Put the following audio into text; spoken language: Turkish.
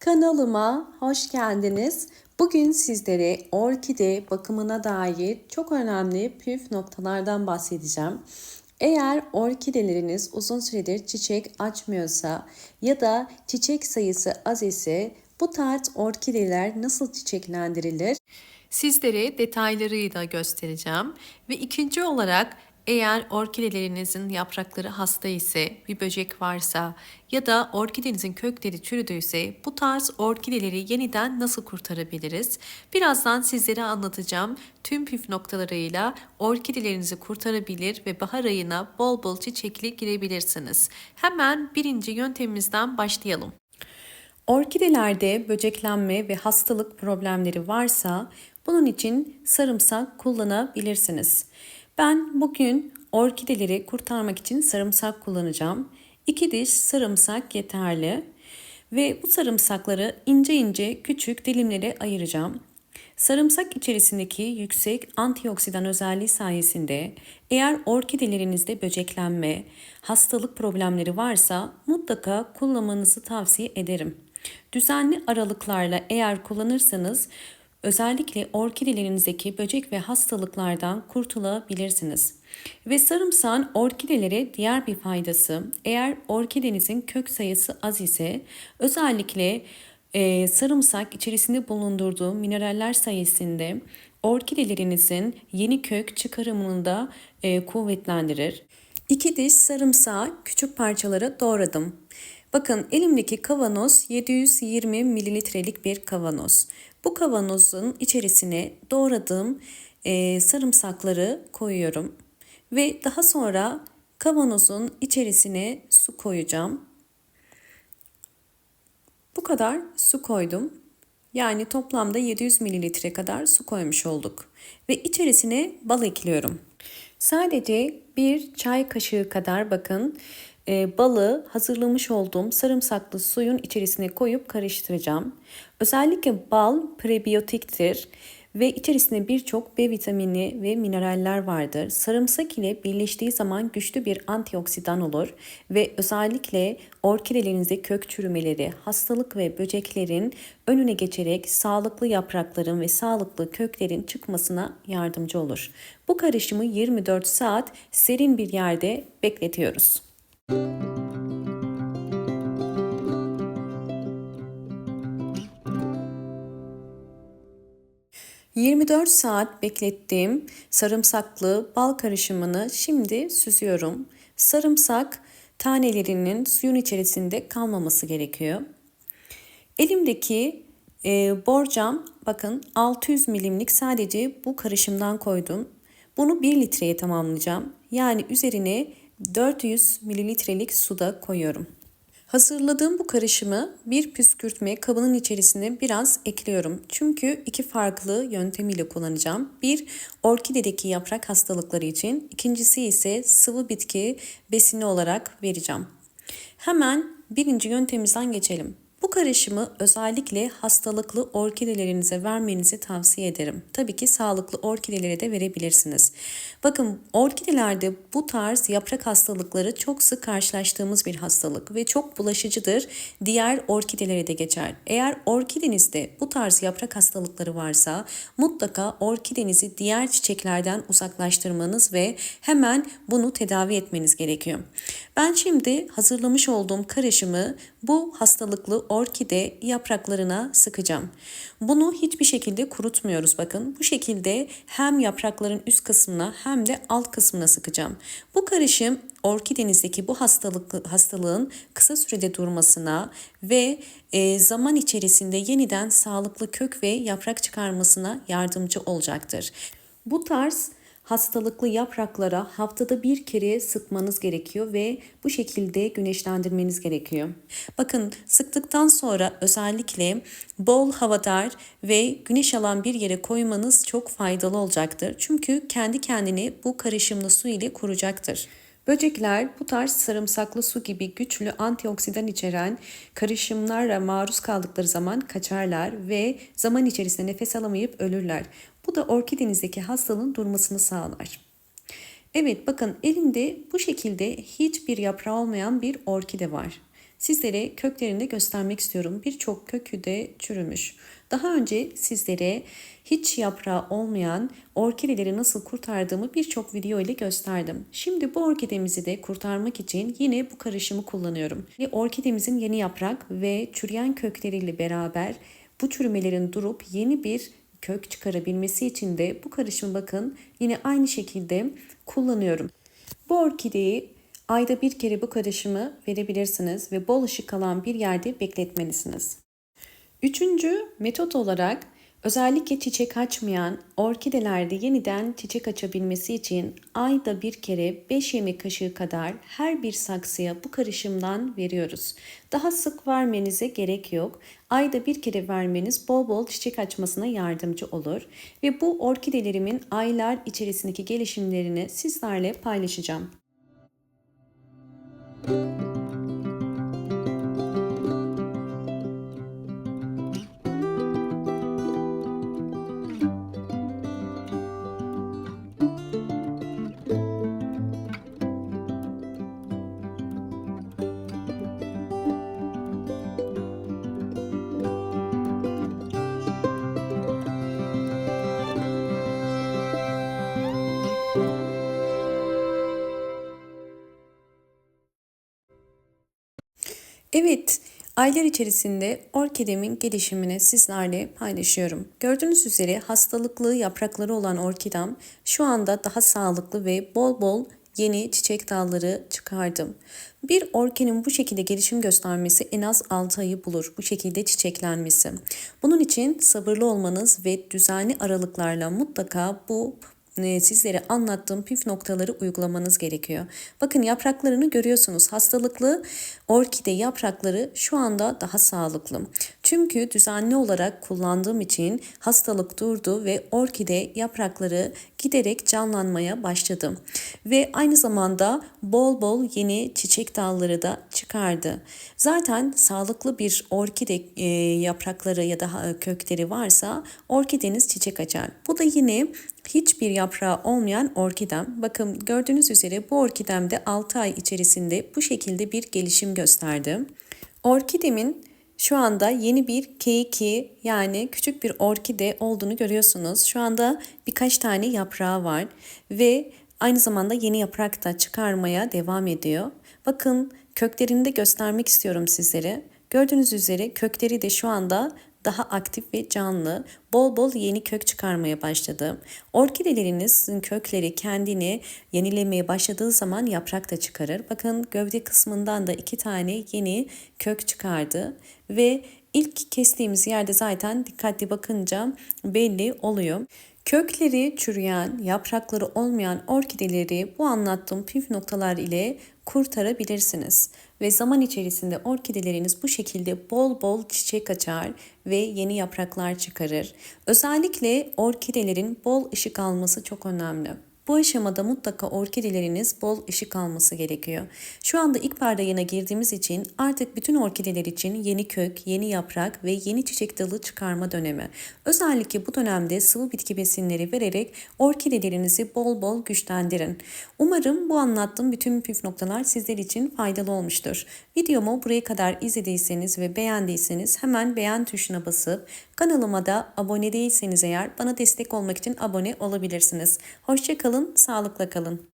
Kanalıma hoş geldiniz. Bugün sizlere orkide bakımına dair çok önemli püf noktalardan bahsedeceğim. Eğer orkideleriniz uzun süredir çiçek açmıyorsa ya da çiçek sayısı az ise bu tarz orkideler nasıl çiçeklendirilir? Sizlere detaylarıyla göstereceğim ve ikinci olarak eğer orkidelerinizin yaprakları hasta ise, bir böcek varsa ya da orkidenizin kökleri çürüdüyse bu tarz orkideleri yeniden nasıl kurtarabiliriz? Birazdan sizlere anlatacağım. Tüm püf noktalarıyla orkidelerinizi kurtarabilir ve bahar ayına bol bol çiçekli girebilirsiniz. Hemen birinci yöntemimizden başlayalım. Orkidelerde böceklenme ve hastalık problemleri varsa bunun için sarımsak kullanabilirsiniz. Ben bugün orkideleri kurtarmak için sarımsak kullanacağım. 2 diş sarımsak yeterli. Ve bu sarımsakları ince ince küçük dilimlere ayıracağım. Sarımsak içerisindeki yüksek antioksidan özelliği sayesinde eğer orkidelerinizde böceklenme, hastalık problemleri varsa mutlaka kullanmanızı tavsiye ederim. Düzenli aralıklarla eğer kullanırsanız Özellikle orkidelerinizdeki böcek ve hastalıklardan kurtulabilirsiniz. Ve sarımsağın orkidelere diğer bir faydası eğer orkidenizin kök sayısı az ise özellikle e, sarımsak içerisinde bulundurduğu mineraller sayesinde orkidelerinizin yeni kök çıkarımını da e, kuvvetlendirir. İki diş sarımsağı küçük parçalara doğradım. Bakın elimdeki kavanoz 720 mililitrelik bir kavanoz. Bu kavanozun içerisine doğradığım e, sarımsakları koyuyorum. Ve daha sonra kavanozun içerisine su koyacağım. Bu kadar su koydum. Yani toplamda 700 mililitre kadar su koymuş olduk. Ve içerisine bal ekliyorum. Sadece bir çay kaşığı kadar bakın e, balı hazırlamış olduğum sarımsaklı suyun içerisine koyup karıştıracağım. Özellikle bal prebiyotiktir ve içerisinde birçok B vitamini ve mineraller vardır. Sarımsak ile birleştiği zaman güçlü bir antioksidan olur ve özellikle orkidelerinizde kök çürümeleri, hastalık ve böceklerin önüne geçerek sağlıklı yaprakların ve sağlıklı köklerin çıkmasına yardımcı olur. Bu karışımı 24 saat serin bir yerde bekletiyoruz. 24 saat beklettiğim sarımsaklı bal karışımını şimdi süzüyorum. Sarımsak tanelerinin suyun içerisinde kalmaması gerekiyor. Elimdeki e, borcam bakın 600 milimlik sadece bu karışımdan koydum. Bunu 1 litreye tamamlayacağım. Yani üzerine 400 mililitrelik suda koyuyorum. Hazırladığım bu karışımı bir püskürtme kabının içerisine biraz ekliyorum. Çünkü iki farklı yöntemiyle kullanacağım. Bir orkidedeki yaprak hastalıkları için, ikincisi ise sıvı bitki besini olarak vereceğim. Hemen birinci yöntemimizden geçelim. Bu karışımı özellikle hastalıklı orkidelerinize vermenizi tavsiye ederim. Tabii ki sağlıklı orkidelere de verebilirsiniz. Bakın orkidelerde bu tarz yaprak hastalıkları çok sık karşılaştığımız bir hastalık ve çok bulaşıcıdır. Diğer orkidelere de geçer. Eğer orkidenizde bu tarz yaprak hastalıkları varsa mutlaka orkidenizi diğer çiçeklerden uzaklaştırmanız ve hemen bunu tedavi etmeniz gerekiyor. Ben şimdi hazırlamış olduğum karışımı bu hastalıklı orkide yapraklarına sıkacağım. Bunu hiçbir şekilde kurutmuyoruz bakın. Bu şekilde hem yaprakların üst kısmına hem de alt kısmına sıkacağım. Bu karışım orkidenizdeki bu hastalık, hastalığın kısa sürede durmasına ve e, zaman içerisinde yeniden sağlıklı kök ve yaprak çıkarmasına yardımcı olacaktır. Bu tarz hastalıklı yapraklara haftada bir kere sıkmanız gerekiyor ve bu şekilde güneşlendirmeniz gerekiyor. Bakın sıktıktan sonra özellikle bol havadar ve güneş alan bir yere koymanız çok faydalı olacaktır. Çünkü kendi kendine bu karışımlı su ile kuracaktır. Böcekler bu tarz sarımsaklı su gibi güçlü antioksidan içeren karışımlarla maruz kaldıkları zaman kaçarlar ve zaman içerisinde nefes alamayıp ölürler. Bu da orkidenizdeki hastalığın durmasını sağlar. Evet bakın elimde bu şekilde hiçbir yaprağı olmayan bir orkide var. Sizlere köklerini de göstermek istiyorum. Birçok kökü de çürümüş. Daha önce sizlere hiç yaprağı olmayan orkideleri nasıl kurtardığımı birçok video ile gösterdim. Şimdi bu orkidemizi de kurtarmak için yine bu karışımı kullanıyorum. Orkidemizin yeni yaprak ve çürüyen kökleriyle beraber bu çürümelerin durup yeni bir kök çıkarabilmesi için de bu karışımı bakın yine aynı şekilde kullanıyorum. Bu orkideyi ayda bir kere bu karışımı verebilirsiniz ve bol ışık alan bir yerde bekletmelisiniz. Üçüncü metot olarak özellikle çiçek açmayan orkidelerde yeniden çiçek açabilmesi için ayda bir kere 5 yemek kaşığı kadar her bir saksıya bu karışımdan veriyoruz. Daha sık vermenize gerek yok. Ayda bir kere vermeniz bol bol çiçek açmasına yardımcı olur. Ve bu orkidelerimin aylar içerisindeki gelişimlerini sizlerle paylaşacağım. Evet, aylar içerisinde orkidemin gelişimini sizlerle paylaşıyorum. Gördüğünüz üzere hastalıklı yaprakları olan orkidam şu anda daha sağlıklı ve bol bol yeni çiçek dalları çıkardım. Bir orkinin bu şekilde gelişim göstermesi en az 6 ayı bulur. Bu şekilde çiçeklenmesi. Bunun için sabırlı olmanız ve düzenli aralıklarla mutlaka bu sizlere anlattığım püf noktaları uygulamanız gerekiyor. Bakın yapraklarını görüyorsunuz. Hastalıklı orkide yaprakları şu anda daha sağlıklı. Çünkü düzenli olarak kullandığım için hastalık durdu ve orkide yaprakları giderek canlanmaya başladı. Ve aynı zamanda bol bol yeni çiçek dalları da çıkardı. Zaten sağlıklı bir orkide e, yaprakları ya da kökleri varsa orkideniz çiçek açar. Bu da yine hiçbir yaprağı olmayan orkidem. Bakın gördüğünüz üzere bu orkidemde 6 ay içerisinde bu şekilde bir gelişim gösterdi. Orkidemin şu anda yeni bir keiki yani küçük bir orkide olduğunu görüyorsunuz. Şu anda birkaç tane yaprağı var ve aynı zamanda yeni yaprak da çıkarmaya devam ediyor. Bakın köklerini de göstermek istiyorum sizlere. Gördüğünüz üzere kökleri de şu anda daha aktif ve canlı, bol bol yeni kök çıkarmaya başladı. Orkidelerinizin kökleri kendini yenilemeye başladığı zaman yaprak da çıkarır. Bakın gövde kısmından da iki tane yeni kök çıkardı ve ilk kestiğimiz yerde zaten dikkatli bakınca belli oluyor. Kökleri çürüyen, yaprakları olmayan orkideleri bu anlattığım püf noktalar ile kurtarabilirsiniz. Ve zaman içerisinde orkideleriniz bu şekilde bol bol çiçek açar ve yeni yapraklar çıkarır. Özellikle orkidelerin bol ışık alması çok önemli. Bu aşamada mutlaka orkideleriniz bol ışık alması gerekiyor. Şu anda ilkbahar ayına girdiğimiz için artık bütün orkideler için yeni kök, yeni yaprak ve yeni çiçek dalı çıkarma dönemi. Özellikle bu dönemde sıvı bitki besinleri vererek orkidelerinizi bol bol güçlendirin. Umarım bu anlattığım bütün püf noktalar sizler için faydalı olmuştur. Videomu buraya kadar izlediyseniz ve beğendiyseniz hemen beğen tuşuna basıp kanalıma da abone değilseniz eğer bana destek olmak için abone olabilirsiniz. Hoşçakalın kalın, sağlıkla kalın.